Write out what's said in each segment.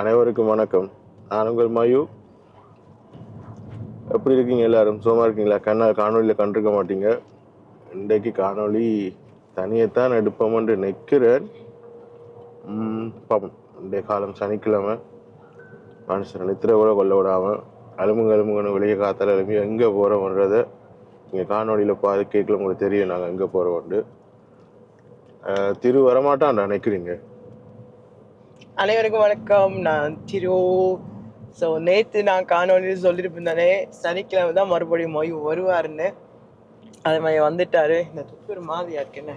அனைவருக்கும் வணக்கம். நான் உங்கள் மயு. எப்படி இருக்கீங்க எல்லாரும்? சும்மா இருக்கீங்களா? கண்ணா காணொலியில் கண்டிருக்க மாட்டீங்க. இன்றைக்கு காணொளி தனியைத்தான் எடுப்போம்னு நிற்கிறேன் ம், பாப்போம். இன்றைய காலம் சனிக்கிழமை. மனுஷன் நித்திர கூட கொல்ல விடாமல் அலுமுங்க அலுமுங்கன்னு வெளியே காத்தால் எழுப்பி எங்கே போகிறோம்ன்றதை நீங்கள் காணொலியில் பாது கேட்கல உங்களுக்கு தெரியும் நாங்கள் எங்கே போகிறோம்ண்டு திரு வரமாட்டான்டா நினைக்கிறீங்க. அனைவருக்கும் வணக்கம். நான் திரு ஸோ நேற்று நான் காணொலியில் சொல்லியிருப்பேன் சனிக்கிழமை தான் மறுபடியும் மொய் வருவாருன்னு. அதே மாதிரி வந்துட்டாரு. இந்த தொப்பி ஒரு மாதிரியா இருக்குன்னு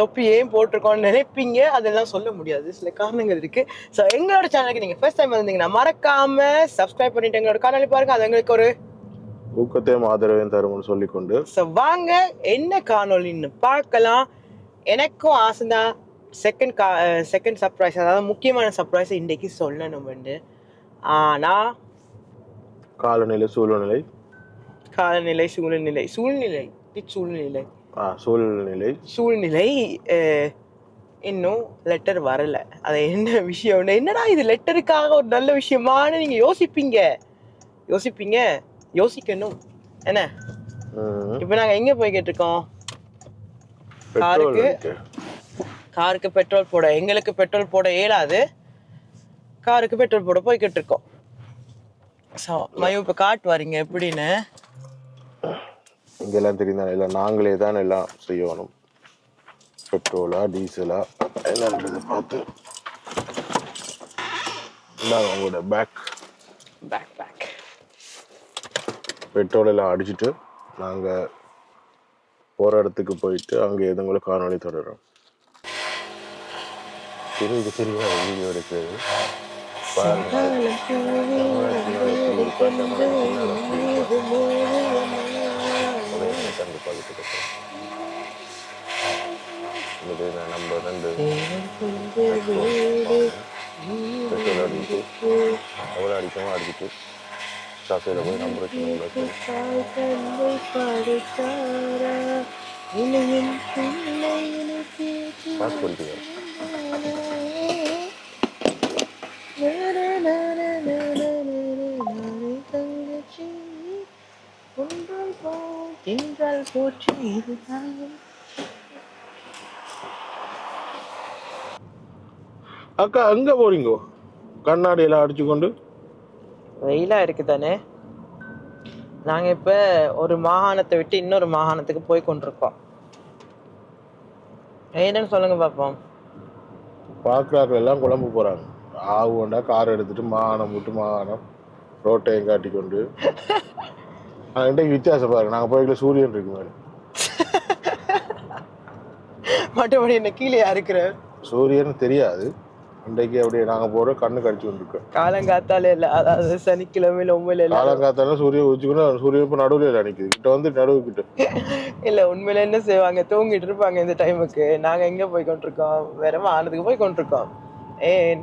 தொப்பி ஏன் போட்டிருக்கோம்னு நினைப்பீங்க? அதெல்லாம் சொல்ல முடியாது. சில காரணங்கள் இருக்கு. ஸோ எங்களோட சேனலுக்கு நீங்கள் ஃபர்ஸ்ட் டைம் வந்தீங்கன்னா மறக்காம சப்ஸ்கிரைப் பண்ணிட்டு எங்களோட காணொலி பாருங்க. அது எங்களுக்கு ஒரு ஊக்கத்தையும் ஆதரவையும் தரும்னு சொல்லிக்கொண்டு. ஸோ வாங்க என்ன காணொலின்னு பார்க்கலாம். எனக்கும் ஆசைதான். செகண்ட் கா செகண்ட் சர்ப்ரைஸ் அதாவது முக்கியமான சர்ப்ரைஸ் இன்றைக்கு சொல்லணும் வந்து ஆனால் காலநிலை சூழ்நிலை? காலநிலை சூழ்நிலை சூழ்நிலை சூழ்நிலை. சூழ்நிலை. சூழ்நிலை இன்னும் லெட்டர் வரல. அது என்ன விஷயம்? என்னடா இது லெட்டருக்காக ஒரு நல்ல விஷயமானு நீங்கள் யோசிப்பீங்க. யோசிப்பீங்க? யோசிக்கணும். என்ன? இப்போ நாங்கள் எங்கே போய்கிட்டு இருக்கோம் காருக்கு. காருக்கு பெட்ரோல் போட எங்களுக்கு பெட்ரோல் போட இயலாது. காருக்கு பெட்ரோல் போட போய்கிட்டு இருக்கோம். ஸோ மயம் இப்போ காட்டுவாருங்க எப்படின்னு? இங்கெல்லாம் தெரியுதா இல்லை நாங்களே தான் எல்லாம் செய்யணும். பெட்ரோலா டீசலா என்னன்றது பார்த்து. இந்தாங்க உங்களோட பேக் பேக் பேக் பெட்ரோல் எல்லாம் அடிச்சுட்டு நாங்கள் போகிற இடத்துக்கு போயிட்டு அங்கே எதுங்களை காணொளி தொடரும் திருவிக்கு தெரியுதா வீடியோ எடுக்கிறது பாருங்க. இது நம்ம ரெண்டு பெட்ரோல் அடிச்சு எவ்வளோ அடிக்கமோ அடிச்சுட்டு சாசையில் போய் போற்றி அக்கா எங்க போறீங்க? கண்ணாடி எல்லாம் அடிச்சு கொண்டு வெயிலா இருக்கு தானே. நாங்க இப்ப ஒரு மாகாணத்தை விட்டு இன்னொரு மாகாணத்துக்கு போய் கொண்டிருக்கோம். என்னன்னு சொல்லுங்க பாப்போம். பார்க்குறாக்கள் எல்லாம் குழம்பு போறாங்க. ஆகுண்டா கார் எடுத்துட்டு மாகாணம் விட்டு மாகாணம் ரோட்டையும் காட்டி கொண்டு ஆனால் இன்றைக்கு வித்தியாசம் பாருங்க. நாங்கள் போய்க்கல சூரியன் இருக்கு மேடம் மற்றபடி என்ன கீழே இருக்கிற சூரியன் தெரியாது. இன்றைக்கு அப்படியே நாங்கள் போகிறோம் கண்ணு கடிச்சு கொண்டிருக்கோம் காலங்காத்தால இல்ல. அதாவது சனிக்கிழமையில உண்மையில இல்ல. காலங்காத்தால சூரியன் உச்சிக்கணும் சூரியன் இப்போ நடுவில் இல்லை நிற்குது கிட்ட வந்து நடுவு கிட்ட இல்ல உண்மையில என்ன செய்வாங்க? தூங்கிட்டு இருப்பாங்க இந்த டைமுக்கு நாங்க எங்க போய் கொண்டிருக்கோம்? வேற வானத்துக்கு போய் கொண்டிருக்கோம். ஏன்?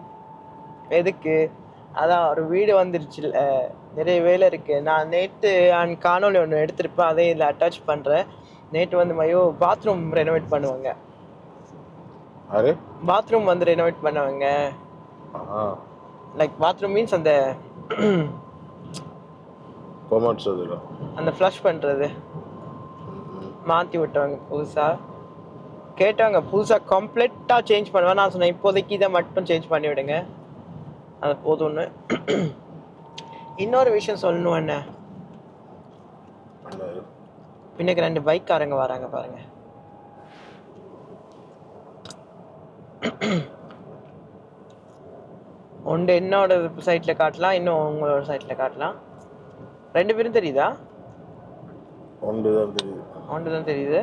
எதுக்கு? அதான் ஒரு வீடு வந்துருச்சுல்ல நிறைய வேலை இருக்கு. நான் நேற்று நான் காணொளி ஒன்று எடுத்திருப்பேன். அதை இதில் அட்டாச் பண்றேன். நேற்று வந்து மையோ பாத்ரூம் ரெனோவேட் பண்ணுவாங்க. பாத்ரூம் வந்து ரெனோவேட் பண்ணுவாங்க. லைக் பாத்ரூம் மீன்ஸ் அந்த அந்த ஃப்ளஷ் பண்றது. மாற்றி விட்டவங்க புதுசாக கேட்டாங்க புதுசாக கம்ப்ளீட்டாக சேஞ்ச் பண்ணுவேன். நான் சொன்னேன் இப்போதைக்கு இதை மட்டும் சேஞ்ச் பண்ணி விடுங்க அது போதும்னு. இன்னொரு விஷயம் சொல்லணும் என்ன? பின்னுக்கு ரெண்டு பைக்காரங்க வராங்க பாருங்க. ஒன்று என்னோட சைட்டில் காட்டலாம் இன்னும் உங்களோட சைட்டில் காட்டலாம். ரெண்டு பேரும் தெரியுதா? ஒன்று தான் தெரியுது. ஒன்று தான் தெரியுது.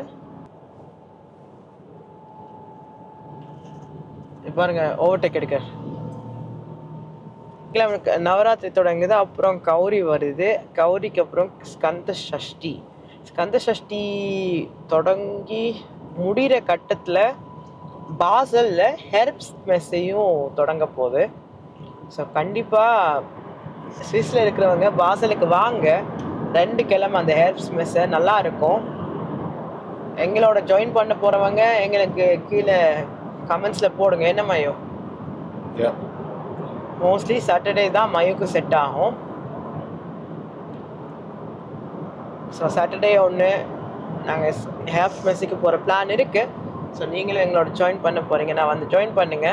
பாருங்க ஓவர்டேக் எடுக்க கிழமை நவராத்திரி தொடங்குது அப்புறம் கௌரி வருது. கௌரிக்கு அப்புறம் ஸ்கந்த சஷ்டி. ஸ்கந்த சஷ்டி தொடங்கி முடிகிற கட்டத்தில் பாசலில் ஹெர்ப்ஸ் மெஸ்ஸையும் தொடங்க போகுது. ஸோ கண்டிப்பாக ஸ்விஸில் இருக்கிறவங்க பாசலுக்கு வாங்க. ரெண்டு கிழமை அந்த ஹெர்ப்ஸ் மெஸ்ஸை நல்லா இருக்கும். எங்களோட ஜாயின் பண்ண போகிறவங்க எங்களுக்கு கீழே கமெண்ட்ஸில் போடுங்க. என்ன மையம் Yeah. மோஸ்ட்லி சாட்டர்டே தான் மயுக்கு செட் ஆகும். ஸோ சாட்டர்டே ஒன்று நாங்கள் ஹேப் மெஸ்ஸுக்கு போகிற பிளான் இருக்கு. ஸோ நீங்களும் எங்களோட ஜாயின் பண்ண போறீங்க. நான் வந்து ஜாயின் பண்ணுங்க.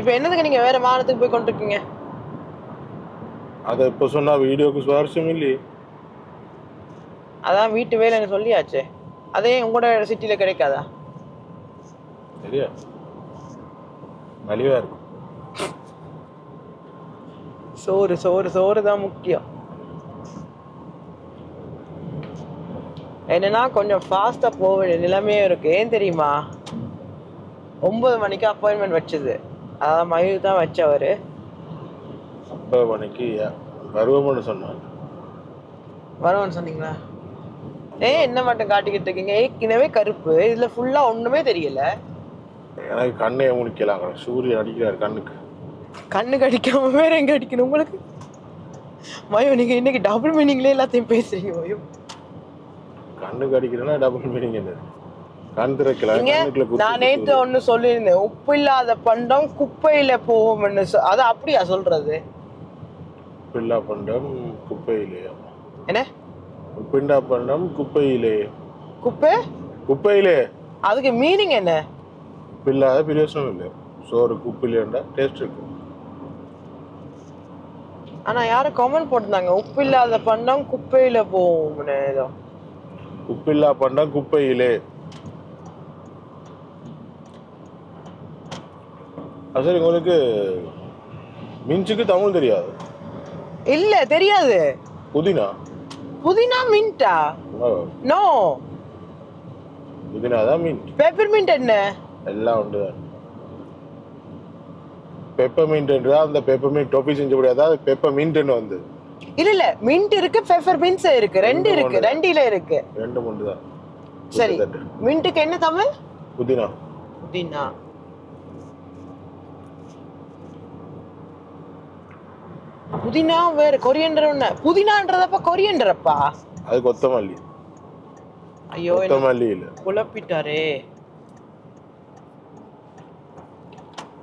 இப்போ என்னதுக்கு நீங்கள் வேற வாகனத்துக்கு போய் கொண்டிருக்கீங்க? அதை இப்போ சொன்னா வீடியோக்கு சுவாரஸ்யம் இல்லையே. அதான் வீட்டு வேலைன்னு சொல்லியாச்சே. அதே உங்களோட சிட்டியில் கிடைக்காதா? சரியா மலிவா இருக்கும். சோறு சோறு சோறு தான் முக்கியம். என்னன்னா கொஞ்சம் ஃபாஸ்ட்டாக போக வேண்டிய நிலைமையும் இருக்கு. ஏன் தெரியுமா? ஒன்பது மணிக்கு அப்பாயின்மெண்ட் வச்சது. அதான் மயூர் தான் வச்சவர். இப்போ மணிக்கு வருவோம்னு சொன்னான் வருவோன்னு சொன்னீங்களா? ஏன் என்ன மட்டும் காட்டிக்கிட்டு இருக்கீங்க? ஏற்கனவே கருப்பு. இதுல ஃபுல்லா ஒண்ணுமே தெரியல. எனக்கு கண்ணையை முடிக்கலாம் சூரியன் அடிக்கிறார் கண்ணுக்கு. கண்ணு கடிக்காம வேற எங்க அடிக்கணும் உங்களுக்கு? மயோ நீங்க இன்னைக்கு டபுள் மீனிங்ல எல்லாத்தையும் பேசுறீங்க மயோ. கண்ணுக்கு அடிக்கிறேன்னா டபுள் மீனிங் என்ன கண் நான் நேத்து ஒண்ணு சொல்லியிருந்தேன். உப்பு இல்லாத பண்டம் குப்பையில போகும்னு அது அப்படியா சொல்றது? பில்லா பண்டம் குப்பையிலே என்ன? பிண்டா பண்டம் குப்பையிலே. குப்பை? குப்பையிலே. அதுக்கு மீனிங் என்ன? பில்லாத பிரயோசனம் இல்லை. சோறு குப்பிலேண்டா டேஸ்ட் இருக்கு ஆனா யாரும் கமெண்ட் போட்டிருந்தாங்க உப்பு இல்லாத பண்டம் குப்பையில போகும்னு ஏதோ. உப்பில்லா பண்டம் குப்பையிலே. அது சரி உங்களுக்கு மின்ச்சுக்கு தமிழ் தெரியாது. இல்ல தெரியாது. புதினா? புதினா மின்ட்டா? நோ புதினா தான் மீன் பெப்பர்மின்ட் என்ன? எல்லாம் உண்டு. பெப்பர்மின்ட்ன்றா அந்த பெப்பர்மின்ட் டொப்பி செஞ்ச முடியாது அது பெப்பர்மின்ட்னு வந்து. இல்ல இல்ல மின்ட் இருக்கு பெப்பர் மின்ஸ் இருக்கு ரெண்டு இருக்கு. ரெண்டில இருக்கு. ரெண்டு உண்டு தான். சரி. மின்ட்டுக்கு என்ன தமிழ்? புதினா. புதினா. புதினா வேற கொரியண்டர் ஒண்ணு. புதினான்றதப்ப கொரியண்டரப்பா அது கொத்தமல்லி ஐயோ கொத்தமல்லி இல்ல. குழப்பிட்டாரே.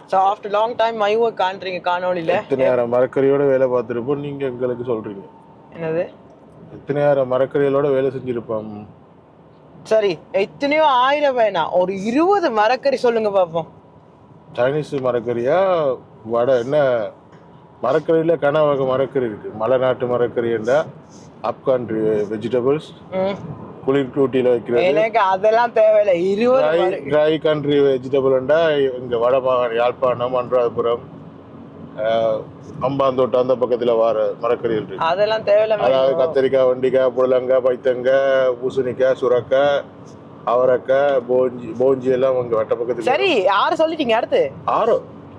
ஸோ ஆஃப்டர் லாங் டைம் மைவ காண்றீங்க காணொளியில? எத்தனையாயிரம் மரக்கறியோட வேலை பார்த்துருப்போம்? நீங்க எங்களுக்கு சொல்றீங்க. என்னது? எத்தனையாயிரம் மரக்கறிகளோட வேலை செஞ்சிருப்பான் சரி எத்தனையோ ஆயிரம் வேணாம் ஒரு இருபது மரக்கறி சொல்லுங்க பாப்போம். சைனீஸ் மரக்கறியா? வடை என்ன? மரக்கறியில கன வகை மரக்கறி இருக்கு. மலைநாட்டு மரக்கறி என்றா அப்கான்ட்ரி வெஜிடபிள்ஸ் ம். குளிர் டூட்டியில் வைக்கிறது. எனக்கு அதெல்லாம் தேவையில்லை. இருபது ட்ரை கண்ட்ரி வெஜிடபிள்ண்டா இங்க வடமாகாணம் யாழ்ப்பாணம் அனுராதபுரம் ஆஹ், அம்பாந்தோட்டம் அந்த பக்கத்துல வர மரக்கறி இருக்கு. அதெல்லாம் தேவையில்ல அதாவது. கத்திரிக்காய் வெண்டிக்காய் புடலங்காய் பைத்தங்காய் பூசணிக்காய் சுரக்காய் அவரைக்காய் போஞ்சி போஞ்சி எல்லாம் உங்க வட்ட பக்கத்துல சரி ஆறு சொல்லிட்டீங்க அடுத்து? ஆறோ.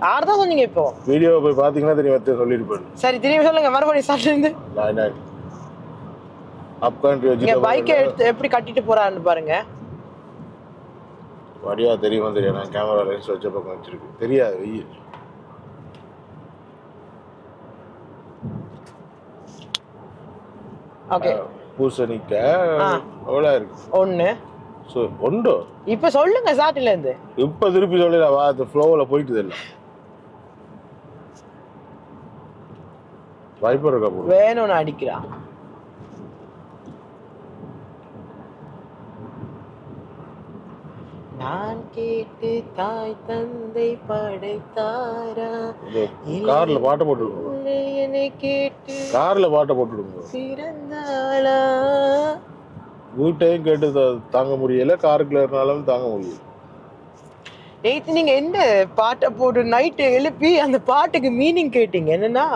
ஆறு தான் சொன்னீங்க இப்போ. வீடியோ போய் பாத்தீங்கன்னா தெரியும் எத்தனை சொல்லியிருப்பேன். சரி திரும்பி சொல்லுங்க மறுபடியும் இருந்து. நைன் நைன் அப் கண்ட்ரி பைக்கை எடுத்து எப்படி கட்டிட்டு போறான்னு பாருங்க. வடிவா தெரியுமா தெரியும் நான் கேமரா லென்ஸ் வச்ச பக்கம் வச்சிருக்கு. தெரியாது வெயில். ஓகே ஆ. அவ்வளோ இருக்கு? ஒண்ணு. ஸோ உண்டோ இப்ப சொல்லுங்க ஸ்டார்ட்ல இருந்து. இப்போ திருப்பி சொல்லல வா அது ஃப்ளோவில் போயிட்டு இல்லை வைப்பர் இருக்கா வேணும்னு அடிக்கிறா. நான் கேட்டு தாய் தந்தை படைத்தாரா? கார்ல பாட்டை இல்லை என்னை கேட்டு கார்ல பாட்டை போட்டுடுங்க. பிறந்தாளா? வீட்டையும் கேட்டு தாங்க முடியல. காருக்குள்ள இருந்தாலும் தாங்க முடியல. நேத்து நீங்க என்ன பாட்டை போட்டு நைட்டு எழுப்பி அந்த பாட்டுக்கு மீனிங் கேட்டீங்க? என்னன்னா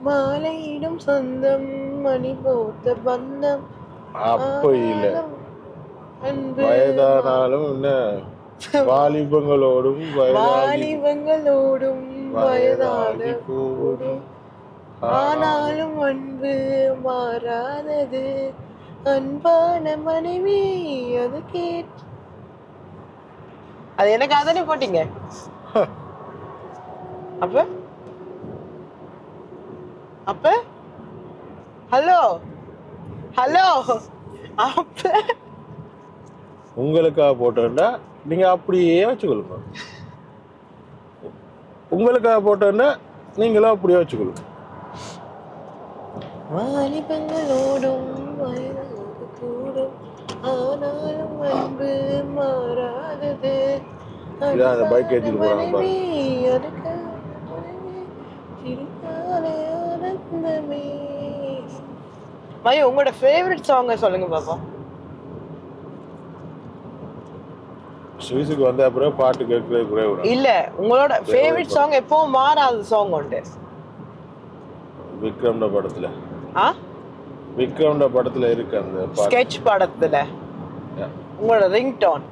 மாலையிடும் சொந்தம் மணி போத்த பந்தம் அப்ப இல்ல. வயதானாலும் என்ன? வாலிபங்களோடும் வாலிபங்களோடும் வயதான கூடும் ஆனாலும் அன்பு மாறாதது. அன்பான மனைவி அது கேட் அது எனக்கு அதானே போட்டீங்க? அப்ப? அப்ப? ஹலோ? ஹலோ? அப்ப? உங்களுக்காக போட்டோன்னா நீங்கள் அப்படியே வச்சுக்கொள்ளுங்க. உங்களுக்காக போட்டோன்னா நீங்களும் அப்படியே வச்சுக்கொள்ளுங்க. வாலிபங்களோடும் கூடும். ஆனாலும் அன்பு மாறாதது. இதான் அந்த. மயு உங்களோட ஃபேவரட் சாங்க சொல்லுங்க பாப்போம். சுவிஸுக்கு வந்த அப்புறம் பாட்டு கேட்கறது குறைய விடும் இல்ல உங்களோட ஃபேவரட் சாங் எப்பவும் மாறாத சாங் உண்டு. விக்ரம்ட படத்துல. ஆ? விக்ரம்ட படத்துல இருக்கு அந்த ஸ்கெட்ச் படத்துல. உங்களோட ரிங்டோன்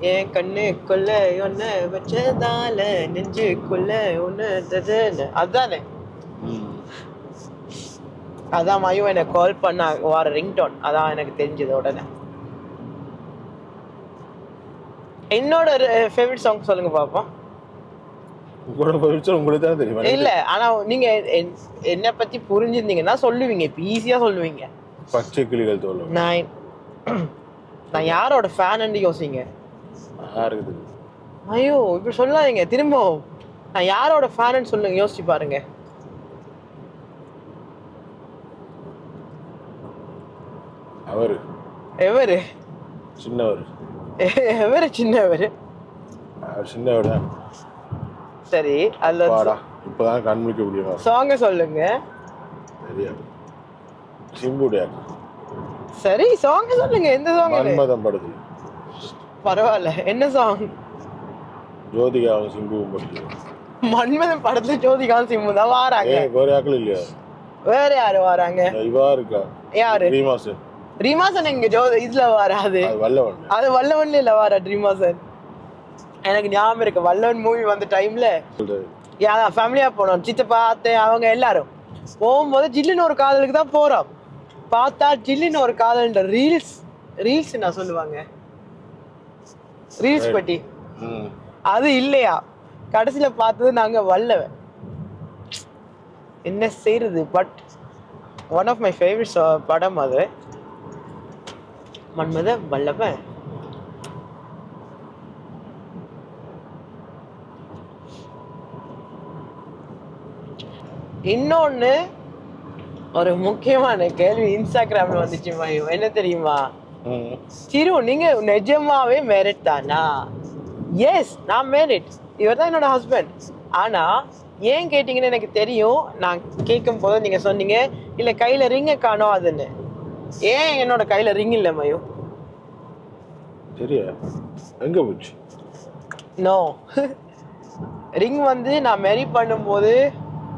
என் கண்ணுக்குள்ள ஒன்னு வச்சதால நெஞ்சுக்குள்ள ஒன்னு ததுன்னு. அதானே ம். அதான் மயு எனக்கு கால் பண்ண வர ரிங்டோன் அதான் எனக்கு தெரிஞ்சது உடனே. என்னோட ஃபேவரட் சாங் சொல்லுங்க பாப்போம். உங்களோட பரிச்சை உங்களுக்கு தானே தெரியும். எனக்கு இல்ல ஆனா நீங்க என்- என்னை பத்தி புரிஞ்சிருந்தீங்கன்னா சொல்லுவீங்க. இப்ப ஈஸியா சொல்லுவீங்க. பச்சை கிளிகள் தோல்லும் நான் நான் யாரோட ஃபேன் யோசிங்க. யாருக்கு ஐயோ இப்படி சொல்லாதீங்க. திரும்ப நான் யாரோட ஃபேன்னு சொல்லுங்க யோசிச்சு பாருங்க. அவரு. எவரு? சின்னவர். எவரு சின்னவர். அவர் சின்னவர். தான் சரி அதுல பாடா இப்பதான் கண்முழிக்க முடியுமா சாங்க சொல்லுங்க. சரியா சிம்புடைய. சரி சாங்க சொல்லுங்க எந்த சாங் மன்மதம் படத்துல. பரவாயில்ல என்ன சாங் ஜோதிகாவும் சிம்புவும் படத்துல. மன்மதன் படத்துல ஜோதிகாந்த் சிம்மு தான் வாராங்க. ஏ கோரியாக்கள் இல்லையா? வேற யாரு வராங்க? இவா இருக்கா? யாரு? ரீமாசன் ரீமாசன் எங்க ஜோ இதுல வராது. அது வல்லவன். அது வல்லவன்ல இல்ல வர ரீமாசன் எனக்கு ஞாபகம் இருக்கு வல்லவன் மூவி வந்த டைம்ல யாரா ஃபேமிலியா போனோம். சித்தப்பா அத்தை அவங்க எல்லாரும். போகும்போது ஜில்லுன்னு ஒரு காதலுக்கு தான் போறோம். பார்த்தா ஜில்லுன்னு ஒரு காதல்ன்ற ரீல்ஸ் ரீல்ஸ் நான் சொல்லுவாங்க? ரீல்ஸ் பட்டி அது இல்லையா? கடைசியில பார்த்தது நாங்க வல்லவன். என்ன செய்யறது but one of my favourite படம் அது. மன்மத வல்லவன் இன்னொன்னு ஒரு முக்கியமான கேள்வி இன்ஸ்டாகிராம்ல வந்துச்சு என்ன தெரியுமா? சிரு நீங்க நிஜமாவே மேரிட் தானா? எஸ் நான் மேரிட் இவர் தான் என்னோட ஹஸ்பண்ட் ஆனா ஏன் கேட்டீங்கன்னு எனக்கு தெரியும். நான் கேட்கும் போது நீங்க சொன்னீங்க இல்ல கையில ரிங்க காணோம் அதுன்னு. ஏன் என்னோட கையில ரிங் இல்ல மயு? சரியா எங்க போச்சு? நோ ரிங் வந்து நான் மெரி பண்ணும்போது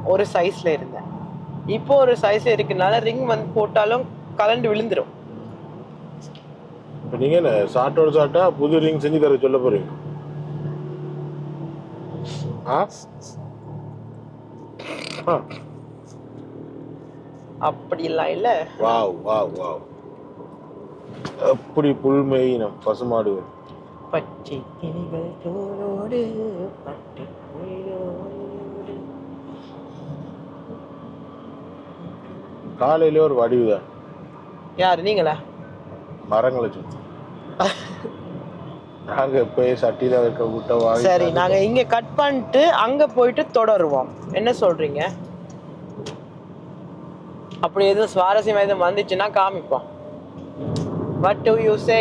ஒரு சைஸ்ல இருந்தேன். இப்போ ஒரு சைஸ்ல இருக்கனால ரிங் வந்து போட்டாலும் கலண்டு விழுந்துரும். இப்போ நீங்க என்ன சாட்டோட சாட்டா புது ரிங் செஞ்சு தர சொல்ல போறீங்க? ஆ? ஆ. அப்படிலாம் இல்ல. Wow wow wow. அப்படி புல்மெயினம் பசுமாடு? பச்சை கிளிகள் தோளோடு பட்டு. காலையில ஒரு வடிவு யாரு நீங்களா? மரங்களை சுத்தி நாங்க எப்பயே சட்டியில விட்ட வாங்கி சரி நாங்க இங்க கட் பண்ணிட்டு அங்க போயிட்டு தொடருவோம். என்ன சொல்றீங்க? அப்படி எதுவும் சுவாரஸ்யம் எதுவும் வந்துச்சுன்னா காமிப்போம். What do you say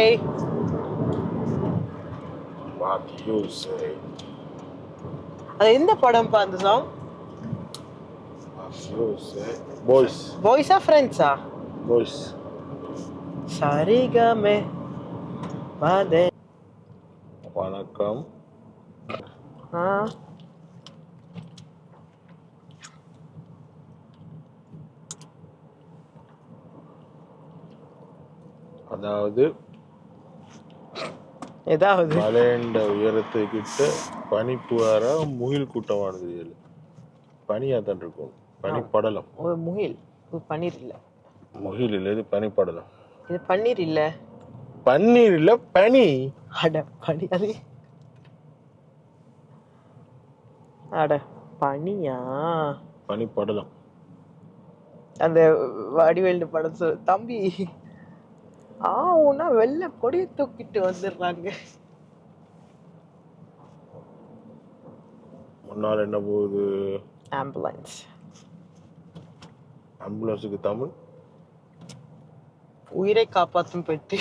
What you say? அது எந்த படம்ப்பா அந்த சாங்? Boys, பாய்ஸா ஃப்ரெண்ட்ஸா boys. சரிகமே. பாதே வணக்கம் ஆ அதாவது ஏதாவது. மலையண்ட உயரத்துக்கிட்ட பனிப்புவார முகில் கூட்டமானது இது. பனியா தான் இருக்கும். பனிப்படலம். ஒரு முகில். இது பன்னீர் இல்ல. முகில் இல்லை இது பனிப்படலம். இது பன்னீர் இல்ல. பன்னீர் இல்ல பனி. அட பனி அது. அட பனியா? பனிப்படலம். அந்த வடிவேலு படம் தம்பி. ஆ உன்னா வெள்ளை கொடியை தூக்கிட்டு வந்துடுறாங்க. முன்னால் என்ன போகுது? ஆம்புலன்ஸ் ஆம்புலன்ஸுக்கு தமிழ்? உயிரை காப்பாற்றும் பெட்டி.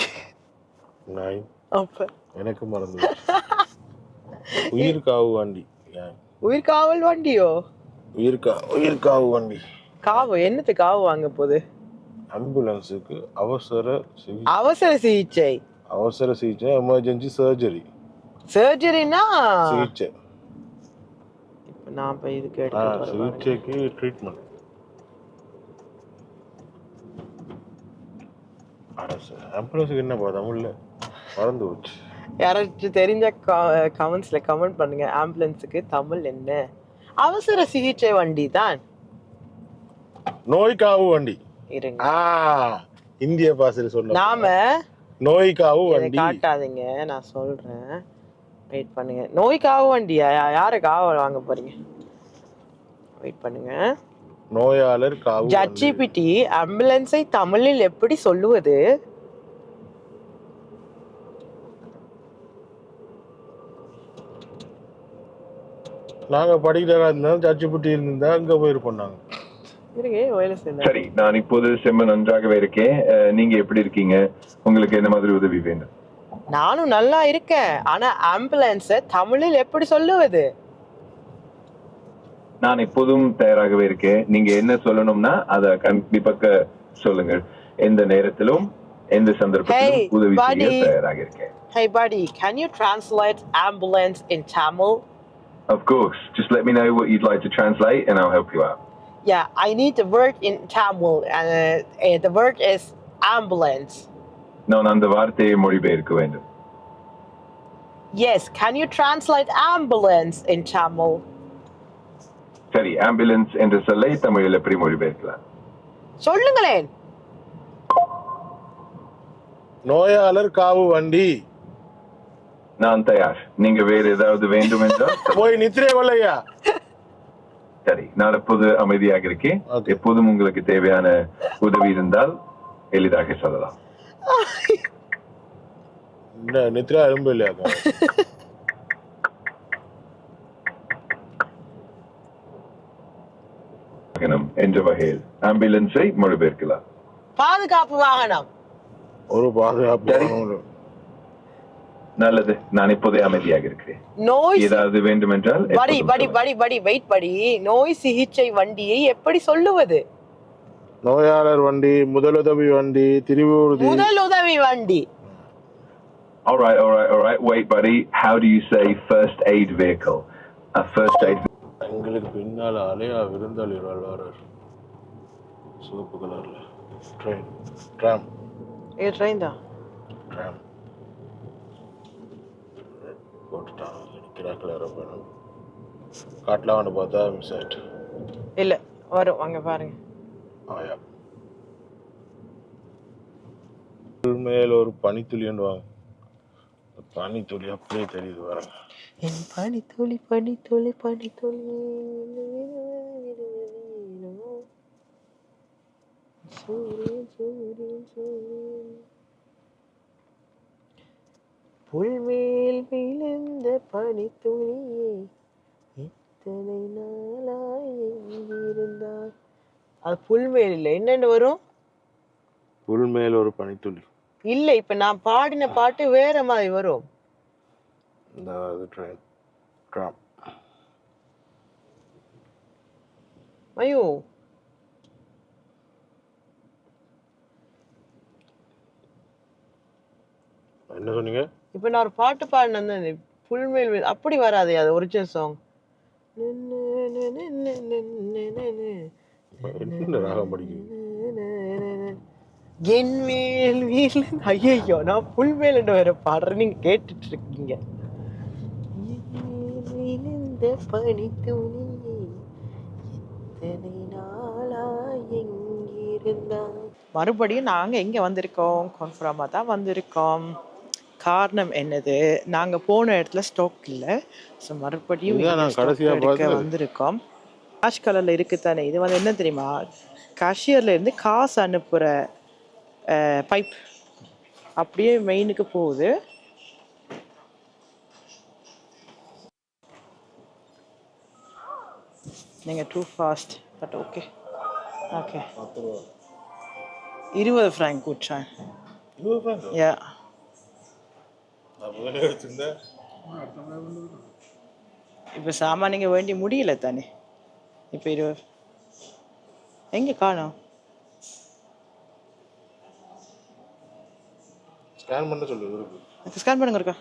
நாய் அப்ப. எனக்கு மறந்து. உயிர் காவு வண்டி? உயிர் காவல் வண்டியோ? உயிர் கா உயிர் காவு வண்டி. காவு என்னத்து காவு வாங்க போகுது? ஆம்புலன்ஸுக்கு அவசர அவசர சிகிச்சை. அவசர சிகிச்சை எமர்ஜென்சி சர்ஜரி சர்ஜரினா சிகிச்சை. இப்ப நான் போய் இதுக்கு பாருங்க. சிகிச்சைக்கு ட்ரீட்மெண்ட் அரசு ஆம்புலன்ஸுக்கு என்னப்பா தமிழ்ல? மறந்து போச்சு. யாராச்சும் தெரிஞ்ச கமெண்ட்ஸ்ல கமெண்ட் பண்ணுங்க. ஆம்புலன்ஸுக்கு தமிழ் என்ன? அவசர சிகிச்சை வண்டி தான். நோய் காவு வண்டி. இருங்க. இந்திய பாசையில் சொன்ன நாம நோய் காவு இதை வண்டி. காட்டாதீங்க நான் சொல்றேன். வெயிட் பண்ணுங்க. நோய் காவு வண்டியா? யா- யாரு காவல் வாங்க போறீங்க? வெயிட் பண்ணுங்க. நோயாளர் காவு. ஜட்ஜிபிடி ஆம்புலன்ஸை தமிழில் எப்படி சொல்லுவது? நாங்க படிக்கிறதா இருந்தா ஜட்ஜிபுட்டி இருந்தா அங்க போயிருப்போம் நாங்க. சரி நான் இப்போது செம்ம நன்றாகவே இருக்கேன். நீங்க எப்படி இருக்கீங்க? உங்களுக்கு என்ன மாதிரி உதவி வேணும் நானும் நல்லா இருக்கேன். ஆனா ஆம்புலன்ஸை தமிழில் எப்படி சொல்லுவது? நான் எப்போதும் தயாராகவே இருக்கேன். நீங்க என்ன சொல்லணும்னா அத கண்டிப்பாக சொல்லுங்கள். எந்த நேரத்திலும் எந்த சந்தர்ப்பத்திலும் உதவி செய்ய. தயாராக இருக்கேன். Hey buddy, can you translate ambulance in Tamil? Of course. Just let me know what you'd like to translate and I'll help you out. Yeah, I need the word in Tamil. and uh, the word is ambulance. நான் அந்த வார்த்தையை மொழிபெயர்க்க வேண்டும் Yes, can you translate ambulance in Tamil? சரி ambulance என்ற சொல்லை தமிழில் எப்படி மொழிபெயர்க்கலாம் சொல்லுங்களேன் நோயாளர் காவு வண்டி நான் தயார் நீங்க வேற ஏதாவது வேண்டும் என்றால் போய் நித்திரே சரி நான் எப்போது அமைதியாக இருக்கேன். எப்போதும் உங்களுக்கு தேவையான உதவி இருந்தால் எளிதாக சொல்லலாம். நித்ரா எலும்பு இல்லையா வாகனம் என்ற வகையில் ஆம்புலன்ஸை மொழிபெயர்க்கலாம். பாதுகாப்பு வாகனம். ஒரு பாதுகாப்பு. நல்லது. நான் இப்போதே அமைதியாக இருக்கிறேன் நோய் ஏதாவது வேண்டும் என்றால் படி படி. படி படி வெயிட் படி நோய் சிகிச்சை வண்டியை எப்படி சொல்லுவது? நோயாளர் வண்டி முதலுதவி வண்டி திரிவூர்தி முதல் உதவி வண்டி. All right, all right, all right. Wait, buddy. How do you say first aid vehicle? A first aid. எங்களுக்கு பின்னால அலையா விருந்தாளி வர்றார். சிவப்பு கலர்ல. ட்ரெயின் ட்ராம் இது ட்ரெயின் தான் ட்ராம் போட்டுட்டான். கலர் வேணும் காட்டில் வந்து பார்த்தா மிஸ் ஆயிட்டு. இல்ல வரும் அங்க பாருங்க. ஆயா. மேல் ஒரு பனித்துளி வாங்க. பனித்துளி அப்படியே தெரியுது வரங்க என் பனி துளி பனி துளி பனி துளி சூரியன் சூரியன் சூரியன். புல்மேல் பனி துளியே எத்தனை நாளாய் எங்கிருந்தாய் அது புல்மேல் இல்லை. என்னென்னு வரும்? புல் மேல் ஒரு பனித்துளி. இல்லை இப்ப நான் பாடின பாட்டு வேற மாதிரி வரும். இந்த இது ட்ரெயின் ட்ராம் ஐயோ. என்ன சொன்னீங்க? இப்ப நான் ஒரு பாட்டு பாடினேன் புல்மேல் வி- அப்படி வராதே அது ஒரிஜினல் சாங் என் மேல் வீல் ஐயோ நான் புல்மேல் என்று வேற பாடுறேன் நீங்க கேட்டுட்டு இருக்கீங்க மேல் விழுந்த பனித்துளி எத்தனை நாளா எங்கிருந்தாய் மறுபடியும் நாங்க எங்க வந்திருக்கோம் கன்ஃபார்மா தான் வந்திருக்கோம் காரணம் என்னது? நாங்க போன இடத்துல ஸ்டாக் இல்ல. ஸோ மறுபடியும் இதுதான் இங்க நான் stock கடைசியா எடுக்க பார்த்தது. வந்திருக்கோம். காஷ் கலர்ல இருக்கு தானே இது வந்து என்ன தெரியுமா? கஷியர்ல இருந்து காசு அனுப்புற பைப் அப்படியே மெயினுக்கு போகுது. நீங்கள் too fast but okay okay இருபது ஃப்ராங்க் ரூபாய் யா முதல்ல எடுத்திருந்தேன் இப்போ சாமானிங்க வேண்டி முடியல தானே? இப்போ இருபது எங்கே காணோம்? ஸ்கேன் பண்ண சொல்லு ஸ்கேன் பண்ணுங்க இருக்கா?